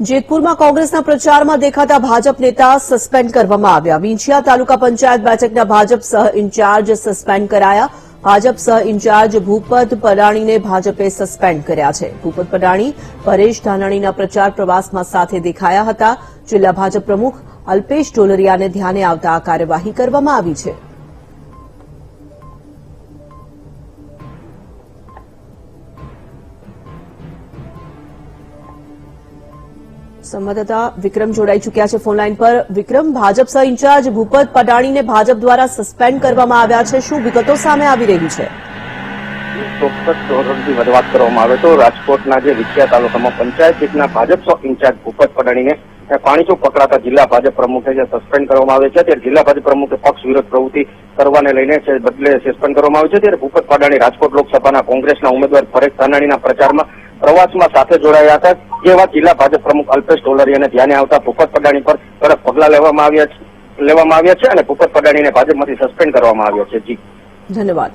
જેતપુરમાં કોંગ્રેસના પ્રચારમાં દેખાતા ભાજપ નેતા સસ્પેન્ડ કરવામાં આવ્યા. વિંછિયા તાલુકા પંચાયત બેઠકના ભાજપ સહ ઇન્ચાર્જ સસ્પેન્ડ કરાયા. ભાજપ સહ ઇન્ચાર્જ ભૂપત પડાણીને ભાજપે સસ્પેન્ડ કર્યા છે. ભૂપત પડાણી, પરેશ ધાનાણીના પ્રચાર પ્રવાસમાં સાથે દેખાયા હતા. જિલ્લા ભાજપ પ્રમુખ અલ્પેશ ઢોલરિયાને ધ્યાને આવતા આ કાર્યવાહી કરવામાં આવી છે. સંવાદદાતા વિક્રમ જોડાઈ ચૂક્યા છે ફોનલાઈન પર. વિક્રમ, ભાજપ સહ ઇન્ચાર્જ ભૂપત પડાણીને ભાજપ દ્વારા સસ્પેન્ડ કરવામાં આવ્યા છે. શું વિગતો સામે આવી રહી છે? ચોક્કસ ધોરણથી વાત કરવામાં આવે તો રાજકોટના જે વિછિયા તાલુકામાં પંચાયત સીટના ભાજપ ઇન્ચાર્જ ભૂપત પડાણીને પાણીચોક પકડાતા જિલ્લા ભાજપ પ્રમુખે જે સસ્પેન્ડ કરવામાં આવે છે. ત્યારે જિલ્લા ભાજપ પ્રમુખે પક્ષ વિરોધ પ્રવૃત્તિ કરવાને લઈને બદલે સસ્પેન્ડ કરવામાં આવે છે. ત્યારે ભૂપત પડાણી રાજકોટ લોકસભાના કોંગ્રેસના ઉમેદવાર પરેશ ધાનાણીના પ્રચારમાં પ્રવાસમાં સાથે જોડાયા હતા. જેવા જિલ્લા ભાજપ પ્રમુખ અલ્પેશ ઢોલરિયાને ધ્યાને આવતા ભૂપત પડાણી પર કડક પગલા લેવામાં આવ્યા લેવામાં આવ્યા છે અને ભૂપત પડાણીને ભાજપમાંથી સસ્પેન્ડ કરવામાં આવ્યો છે. જી. ધન્યવાદ.